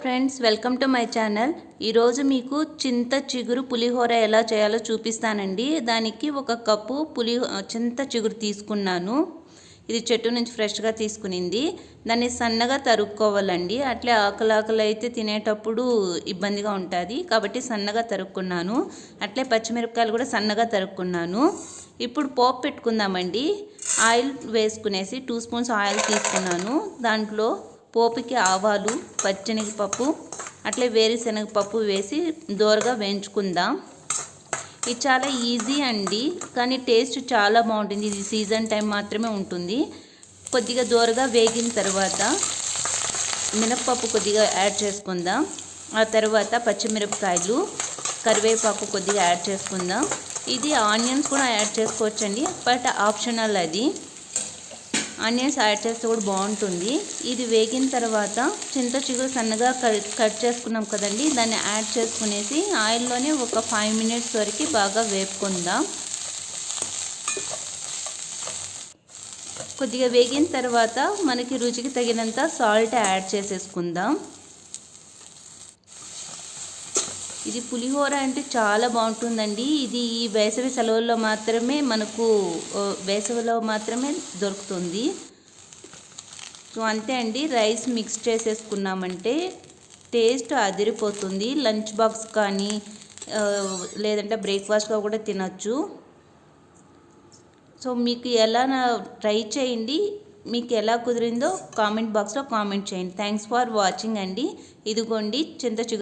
Friends welcome to my channel ఈరోజు మీకు చింత చిగురు పులిహోర ఎలా చేయాలో చూపిస్తానండి. దానికి ఒక కప్పు పులి చింత చిగురు తీసుకున్నాను. ఇది చెట్టు నుంచి ఫ్రెష్గా తీసుకునింది. దాన్ని సన్నగా తరుక్కోవాలండి. అట్లే ఆకలి ఆకలి అయితే తినేటప్పుడు ఇబ్బందిగా ఉంటుంది. కాబట్టి సన్నగా తరుక్కున్నాను. అట్లే పచ్చిమిరపకాయలు కూడా సన్నగా తరుక్కున్నాను. ఇప్పుడు పోపు పెట్టుకుందామండి. ఆయిల్ వేసుకునేసి టూ స్పూన్స్ ఆయిల్ తీసుకున్నాను. దాంట్లో పోపుకి ఆవాలు పచ్చెనగపప్పు అట్లే వేరుశనగపప్పు వేసి దోరగా వేయించుకుందాం. ఇది చాలా ఈజీ అండి కానీ టేస్ట్ చాలా బాగుంటుంది. ఇది సీజన్ టైం మాత్రమే ఉంటుంది. కొద్దిగా దోరగా వేగిన తర్వాత మినప్పప్పు కొద్దిగా యాడ్ చేసుకుందాం. ఆ తర్వాత పచ్చిమిరపకాయలు కరివేపాకు కొద్దిగా యాడ్ చేసుకుందాం. ఇది ఆనియన్స్ కూడా యాడ్ చేసుకోవచ్చండి బట్ ఆప్షనల్ అది. ఆనియన్స్ యాడ్ చేస్తే కూడా బాగుంటుంది. ఇది వేగిన తర్వాత చింత చిగురు సన్నగా కట్ చేసుకున్నాం కదండి. దాన్ని యాడ్ చేసుకునేసి ఆయిల్లోనే ఒక ఫైవ్ మినిట్స్ వరకు బాగా వేపుకుందాం. కొద్దిగా వేగిన తర్వాత మనకి రుచికి తగినంత సాల్ట్ యాడ్ చేసేసుకుందాం. ఇది పులిహోర అంటే చాలా బాగుంటుందండి. ఇది ఈ వేసవి సెలవుల్లో మాత్రమే మనకు వేసవిలో మాత్రమే దొరుకుతుంది. సో అంతే అండి. రైస్ మిక్స్ చేసేసుకున్నామంటే టేస్ట్ అదిరిపోతుంది. లంచ్ బాక్స్ కానీ లేదంటే బ్రేక్ఫాస్ట్లో కూడా తినచ్చు. సో మీకు ఎలా ట్రై చేయండి. మీకు ఎలా కుదిరిందో కామెంట్ బాక్స్లో కామెంట్ చేయండి. థ్యాంక్స్ ఫర్ వాచింగ్ అండి. ఇదిగోండి చింత